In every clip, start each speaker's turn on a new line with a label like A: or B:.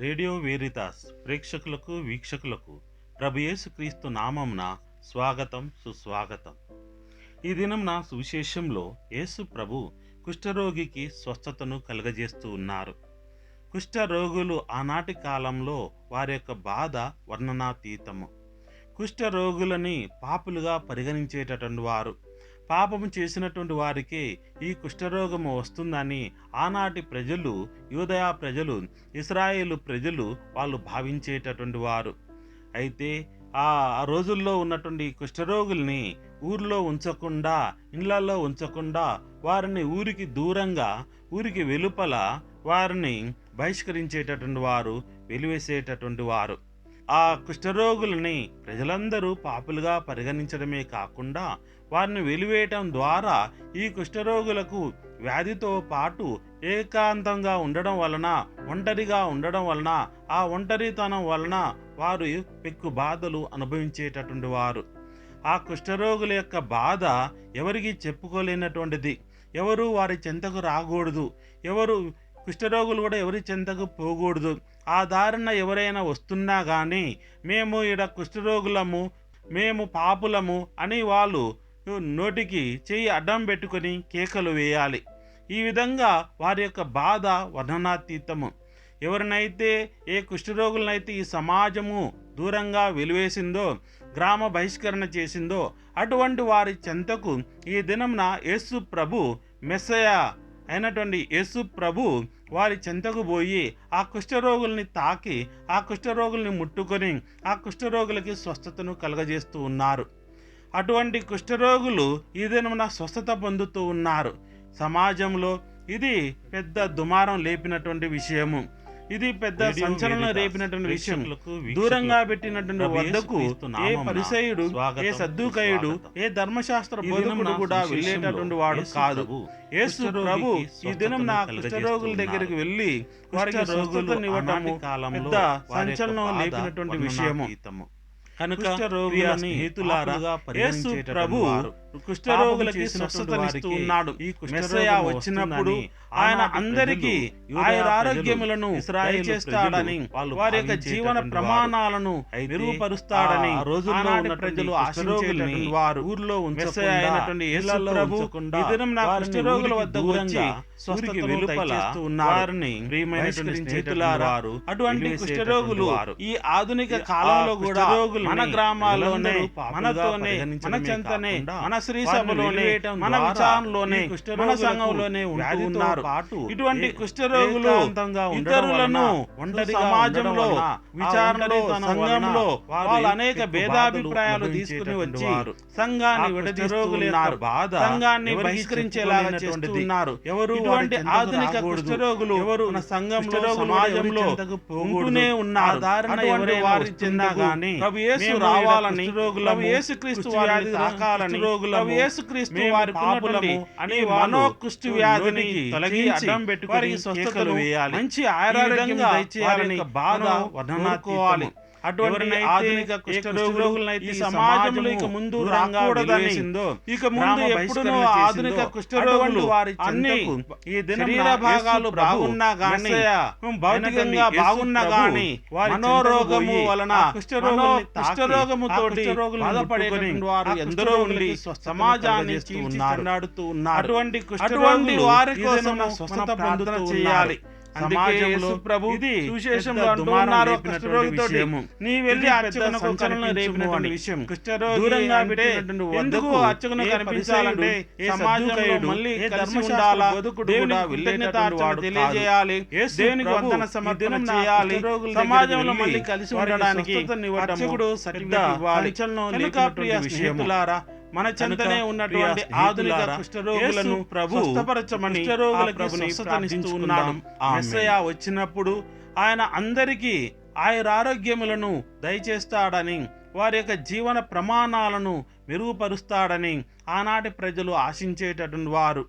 A: Radio వేరితాస్ ప్రేక్షకులకు వీక్షకులకు ప్రభు యేసుక్రీస్తు నామంన స్వాగతం సుస్వాగతం. ఈ దినంన సువిశేషంలో యేసు ప్రభు కుష్ఠరోగికి స్వస్థతను కలుగజేస్తూ ఉన్నారు. కుష్ఠరోగులు ఆనాటి కాలంలో వారి యొక్క బాధ వర్ణనాతీతము. కుష్ఠరోగులని పాపులుగా పరిగణించేటటువంటి వారు పాపము చేసినటువంటి వారికి ఈ కుష్ఠరోగము వస్తుందని ఆనాటి ప్రజలు యూదయా ప్రజలు ఇస్రాయేలు ప్రజలు వాళ్ళు భావించేటటువంటి వారు. అయితే ఆ రోజుల్లో ఉన్నటువంటి కుష్ఠరోగుల్ని ఊర్లో ఉంచకుండా ఇండ్లలో ఉంచకుండా వారిని ఊరికి దూరంగా ఊరికి వెలుపల వారిని బహిష్కరించేటటువంటి వారు వెలివేసేటటువంటి వారు. ఆ కుష్ఠరోగులని ప్రజలందరూ పాపులుగా పరిగణించడమే కాకుండా వారిని వెలివేయటం ద్వారా ఈ కుష్ఠరోగులకు వ్యాధితో పాటు ఏకాంతంగా ఉండడం వలన ఒంటరిగా ఉండడం వలన ఆ ఒంటరితనం వలన వారు పెక్కు బాధలు అనుభవించేటటువంటి వారు. ఆ కుష్ఠరోగుల యొక్క బాధ ఎవరికి చెప్పుకోలేనటువంటిది. ఎవరు వారి చెంతకు రాకూడదు. ఎవరు కుష్ఠరోగులు కూడా ఎవరి చెంతకు పోకూడదు. ఆ దారిన ఎవరైనా వస్తున్నా కానీ మేము ఈడ కుష్ఠరోగులము మేము పాపులము అని వాళ్ళు నోటికి చేయి అడ్డం పెట్టుకొని కేకలు వేయాలి. ఈ విధంగా వారి యొక్క బాధ వర్ణనాతీతము. ఎవరినైతే ఏ కుష్ఠరోగులనైతే ఈ సమాజము దూరంగా వెలివేసిందో గ్రామ బహిష్కరణ చేసిందో అటువంటి వారి చెంతకు ఈ దినంన యేసు ప్రభు మెస్సయ అయినటువంటి యేసు ప్రభు వారి చెంతకు పోయి ఆ కుష్ఠరోగుల్ని తాకి ఆ కుష్ఠరోగుల్ని ముట్టుకొని ఆ కుష్ఠరోగులకి స్వస్థతను కలగజేస్తూ ఉన్నారు. అటువంటి కుష్ఠరోగులు ఈ దినమున స్వస్థత పొందుతూ ఉన్నారు. సమాజంలో ఇది పెద్ద దుమారం లేపినటువంటి విషయము. ఇది పెద్ద సంచలనం రేపినటువంటి విషయం దూరంగా పెట్టినటువంటి వద్దకు ఏ పరిసయుడు ఏ సద్దుకయుడు. ఏ ధర్మశాస్త్ర బోధకుడు కూడా వెళ్ళేటటువంటి వాడు కాదు
B: ప్రభు
A: యేసు ప్రభు ఈ దినం నా కుష్ఠరోగుల. దగ్గరికి వెళ్ళి వారికి
B: కాలంలో
A: పెద్ద సంచలనం లేపినటువంటి విషయము. కనుక యేసు
B: పరిగణించేటటువంటి
A: ప్రభు. కుష్ఠరోగులకి స్వస్థతనిస్తూ ఉన్నాడు
B: ఈ
A: మెస్సయ వచ్చినప్పుడు ఆయన అందరికీ ఆయన ఆరోగ్యములను
B: వాళ్ళు
A: వారి యొక్క జీవన ప్రమాణాలను మెరుగుపరుస్తాడని
B: రోజుల్లో ఉన్నటువంటి
A: ప్రజలు వారు
B: ఊర్లో
A: మెస్సయ అయినటువంటి ప్రభు దినం నా కుష్ఠరోగుల వద్దకు వచ్చి
B: ఊరికి వెలుపల. వారిని
A: ప్రియమైనటువంటి స్నేహితులారా అటువంటి కుష్ఠరోగులు. ఈ ఆధునిక కాలంలో కూడా
B: కుష్ఠరోగుల్ని
A: మన గ్రామాల్లోనే మనతోనే మన చెంతనే మన శ్రీ సభలోనే మన సంఘంలోనే ఉన్నారు ఇటువంటి కుష్ఠరోగులు ఇతరులను సమాజంలో విచారణలో సంఘంలో
B: వారు
A: వాళ్ళు అనేక భేదాభిప్రాయాలు తీసుకుని వచ్చి
B: వారు.
A: సంఘాన్ని
B: ఆ
A: విడదీస్తూ
B: కుష్ఠరోగుల యొక్క
A: ఉన్నారు
B: బాధ
A: సంఘాన్ని బహిష్కరించేలాగా చేస్తూ
B: చెప్పుకోలేనటువంటిది.
A: ఉన్నారు
B: ఎవరు వారి
A: ఇటువంటి ఆధునిక. కుష్ఠరోగులు
B: ఎవరు
A: మన సంఘంలో సమాజంలో
B: ఎవరి.
A: ఉంటూనే ఉన్నారు
B: ఎవరైనా
A: వారి చెంతకు
B: గానీ
A: ప్రభు యేసు రావాలని
B: కుష్ఠరోగులము,
A: ప్రభు యేసు క్రీస్తు
B: కుష్ఠ
A: వారికి
B: పాపులము
A: అని వ్యాధిని తొలగించి
B: అడ్డం పెట్టుకొని కేకలు వేయాలి.
A: మంచి
B: ఈ
A: ఆరోగ్యం
B: విధంగా
A: దయచేయాలని
B: వారి బాధ.
A: కోరుకోవాలి అటువంటి ఆధునిక కుష్ఠరోగులనైతే సమాజంలో ఇక ముందు రాకూడదని ఇక ముందు
B: బహిష్కరణ
A: ఆధునిక కుష్ఠరోగులు
B: వారి
A: అన్ని ఈ
B: శరీర
A: భాగాలు బాగున్నా గానీ భౌతికంగా బాగున్నా గానీ మనోరోగము వలన బాధపడేటువంటి
B: ముట్టుకొని,
A: వారు ఎందరో ఉండి సమాజాన్ని చీల్చి
B: ఉన్నారు. అటువంటి కుష్ఠరోగులు
A: వారి కోసం
B: స్వస్థత
A: ప్రార్థన చేయాలి.
B: సమాజంలో
A: ప్రభు
B: ఇది.
A: నీ వెళ్ళి అర్చకునకు
B: రేపినటువంటి. విషయం. దూరంగా పెట్టినటువంటి
A: ఎందుకు అర్చకును కనిపించాలంటే సమాజంలో మళ్ళీ కలిసి ఉండాలా తెలియజేయాలి దేవునికి వందన చేయాలి సమాజంలో మళ్ళీ ఉండడానికి అర్చకుడు ఇవ్వాలి కనుక
B: లేపినటువంటి
A: ప్రియ. స్నేహితులారా మన చెంతనే ఉన్నటువంటి ఆధునిక కుష్ఠరోగులను
B: ప్రభు
A: స్వస్థపరచమని ప్రభుని
B: స్వస్థతనిస్తూ ఉన్నాం.
A: మెస్సయ వచ్చినప్పుడు ఆయన అందరికీ ఆయురారోగ్యములను దయచేస్తాడని వారి యొక్క జీవన ప్రమాణాలను మెరుగుపరుస్తాడని ఆనాటి ప్రజలు ఆశించేటటువంటి వారు.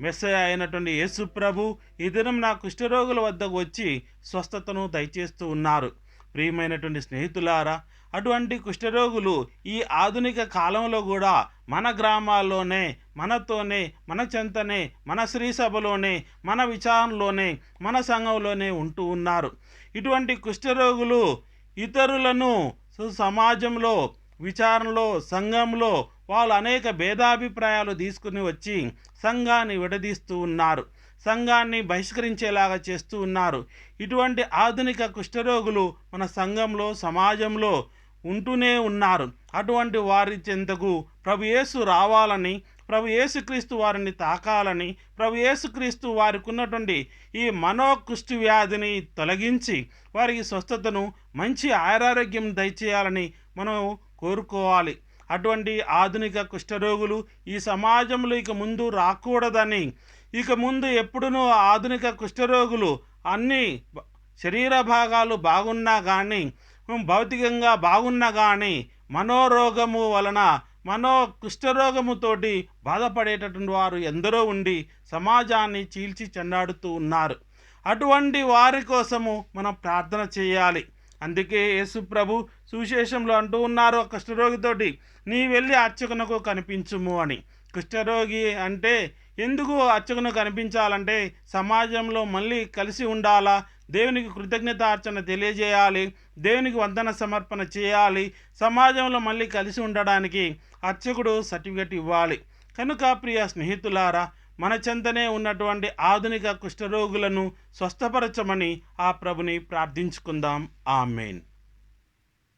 A: మెస్సయ అయినటువంటి యేసు ప్రభు ఈ దినం నా కుష్ఠరోగుల వద్దకు వచ్చి స్వస్థతను దయచేస్తూ ఉన్నారు. ప్రియమైనటువంటి స్నేహితులారా అటువంటి కుష్ఠరోగులు ఈ ఆధునిక కాలంలో కూడా మన గ్రామాల్లోనే మనతోనే మన చెంతనే మన శ్రీ సభలోనే మన విచారంలోనే మన సంఘంలోనే ఉంటూ ఉన్నారు. ఇటువంటి కుష్ఠరోగులు ఇతరులను సు- సమాజంలో విచారణలో సంఘంలో వాళ్ళు అనేక భేదాభిప్రాయాలు తీసుకుని వచ్చి సంఘాన్ని విడదీస్తూ ఉన్నారు. సంఘాన్ని బహిష్కరించేలాగా చేస్తూ ఉన్నారు. ఇటువంటి ఆధునిక కుష్ఠరోగులు మన సంఘంలో సమాజంలో ఉంటూనే ఉన్నారు. అటువంటి వారి చెంతకు ప్రభు యేసు రావాలని ప్రభు యేసుక్రీస్తు వారిని తాకాలని ప్రభు యేసుక్రీస్తు వారికి ఉన్నటువంటి ఈ మనోకుష్టి వ్యాధిని తొలగించి వారికి స్వస్థతను మంచి ఆరోగ్యం దయచేయాలని మనం కోరుకోవాలి. అటువంటి ఆధునిక కుష్ఠరోగులు ఈ సమాజంలో ఇక ముందు రాకూడదని ఇక ముందు ఎప్పుడునూ ఆధునిక కుష్ఠరోగులు అన్ని శరీర భాగాలు బాగున్నా కానీ భౌతికంగా బాగున్నా కానీ మనోరోగము వలన మనో కుష్ఠరోగముతోటి బాధపడేటటువంటి వారు ఎందరో ఉండి సమాజాన్ని చీల్చి చెండాడుతూ ఉన్నారు. అటువంటి వారి కోసము మనం ప్రార్థన చేయాలి. అందుకే యేసు ప్రభు సువిశేషంలో అంటూ ఉన్నారు ఆ కుష్ఠరోగితోటి నీ వెళ్ళి అర్చకునకు కనిపించుము అని. కుష్ఠరోగి అంటే ఎందుకు అర్చకును కనిపించాలంటే సమాజంలో మళ్ళీ కలిసి ఉండాలా? దేవునికి కృతజ్ఞత అర్చన తెలియజేయాలి. దేవునికి వందన సమర్పణ చేయాలి. సమాజంలో మళ్ళీ కలిసి ఉండడానికి అర్చకుడు సర్టిఫికెట్ ఇవ్వాలి. కనుక ప్రియ స్నేహితులారా మన చెంతనే ఉన్నటువంటి ఆధునిక కుష్ఠరోగులను స్వస్థపరచమని ఆ ప్రభుని ప్రార్థించుకుందాం. ఆమెన్.